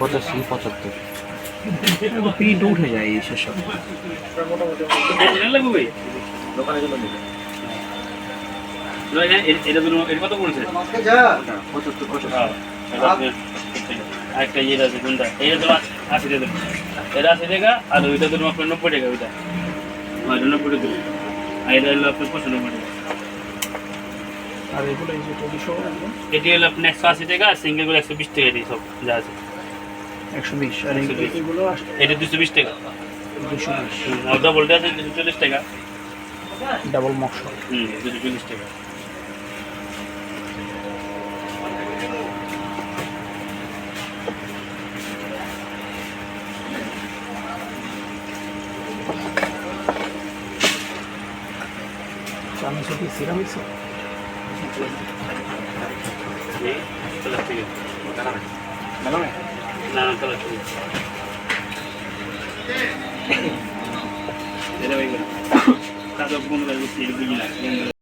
পঁচাশি পঁচাত্তর। প্রিন্ট উঠে যায় এই সেসব এটা এটা কত পড়েছে পঁচাত্তর। পঁচাশি আরেকটা ইয়ে আছে কোনটা এটা তো আশি টাকা এটা আশি টাকা আর ওইটা ধরুন আপনার নব্বই টাকা ওইটা নব্বই টাকা আর এটা হলো আপনার পঁচানব্বই টাকা আর এগুলো এই যে দুশো এটি হলো আপনার একশো আশি টাকা আর সিঙ্গেলগুলো একশো বিশ টাকা সব যা আছে। একশো বিশ আর এগুলো এটা দুশো বিশ টাকা। দুশো বিশ। ডবলটা আছে দুশো চল্লিশ টাকা। ডাবল মশলা হুম দুশো চল্লিশ টাকা। সিরামিক্স এই চল্লিশ টাকা না না